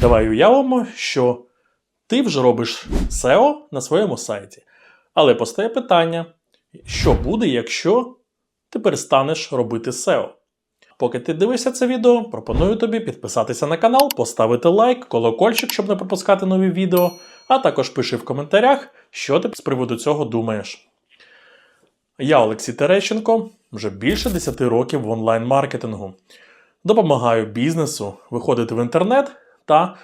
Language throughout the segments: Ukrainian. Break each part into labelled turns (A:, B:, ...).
A: Давай уявимо, що ти вже робиш SEO на своєму сайті. Але постає питання: що буде, якщо ти перестанеш робити SEO? Поки ти дивишся це відео, пропоную тобі підписатися на канал, поставити лайк, колокольчик, щоб не пропускати нові відео, а також пиши в коментарях, що ти з приводу цього думаєш. Я Олексій Терещенко, вже більше 10 років в онлайн-маркетингу. Допомагаю бізнесу виходити в інтернет та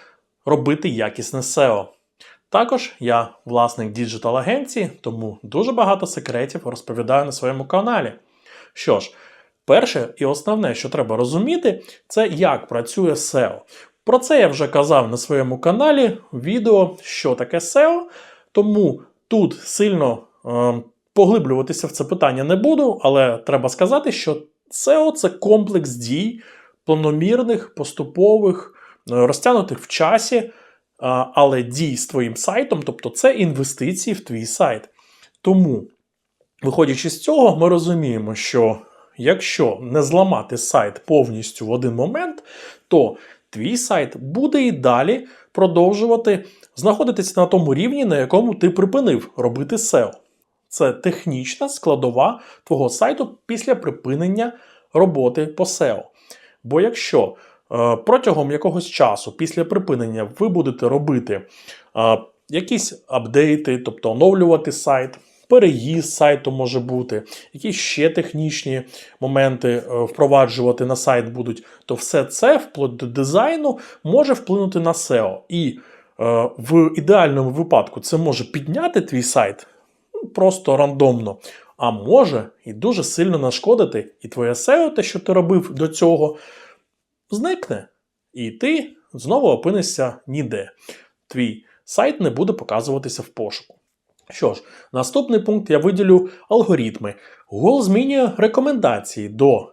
A: робити якісне SEO. Також я власник діджитал-агенції, тому дуже багато секретів розповідаю на своєму каналі. Що ж, перше і основне, що треба розуміти, це як працює SEO. Про це я вже казав на своєму каналі відео, що таке SEO, тому тут сильно е, поглиблюватися в це питання не буду, але треба сказати, що SEO це комплекс дій, планомірних, поступових, розтягнутих в часі, але дій з твоїм сайтом, тобто це інвестиції в твій сайт. Тому, виходячи з цього, ми розуміємо, що якщо не зламати сайт повністю в один момент, то твій сайт буде і далі продовжувати знаходитися на тому рівні, на якому ти припинив робити SEO. Це технічна складова твого сайту після припинення роботи по SEO. Бо якщо е, протягом якогось часу після припинення ви будете робити е, якісь апдейти, тобто оновлювати сайт, переїзд сайту може бути, якісь ще технічні моменти е, впроваджувати на сайт будуть, то все це вплоть до дизайну може вплинути на SEO. І е, в ідеальному випадку це може підняти твій сайт ну, просто рандомно. А може і дуже сильно нашкодити, і твоє SEO, те, що ти робив до цього, зникне. І ти знову опинишся ніде. Твій сайт не буде показуватися в пошуку. Що ж, наступний пункт я виділю алгоритми. Google змінює рекомендації до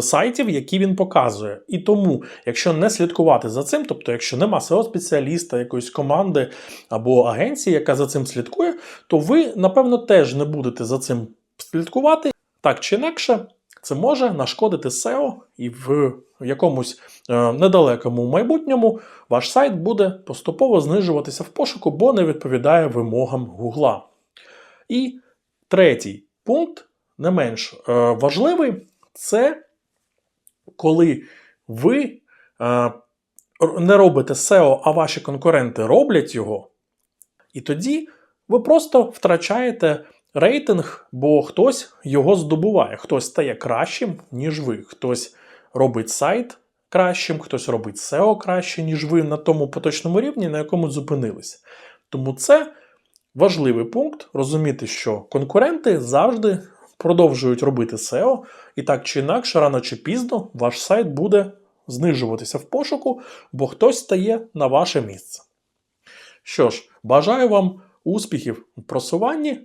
A: сайтів, які він показує. І тому, якщо не слідкувати за цим, тобто, якщо нема SEO-спеціаліста, якоїсь команди або агенції, яка за цим слідкує, то ви, напевно, теж не будете за цим слідкувати. Так чи інакше, це може нашкодити SEO, і в якомусь е, недалекому майбутньому ваш сайт буде поступово знижуватися в пошуку, бо не відповідає вимогам Гугла. І третій пункт, не менш е, важливий, це коли ви е, не робите SEO, а ваші конкуренти роблять його, і тоді ви просто втрачаєте рейтинг, бо хтось його здобуває, хтось стає кращим, ніж ви, хтось робить сайт кращим, хтось робить SEO краще, ніж ви на тому поточному рівні, на якому зупинилися. Тому це важливий пункт розуміти, що конкуренти завжди продовжують робити SEO, і так чи інакше, рано чи пізно, ваш сайт буде знижуватися в пошуку, бо хтось стає на ваше місце. Що ж, бажаю вам успіхів у просуванні,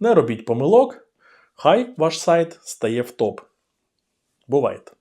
A: не робіть помилок, хай ваш сайт стає в топ. Бувайте!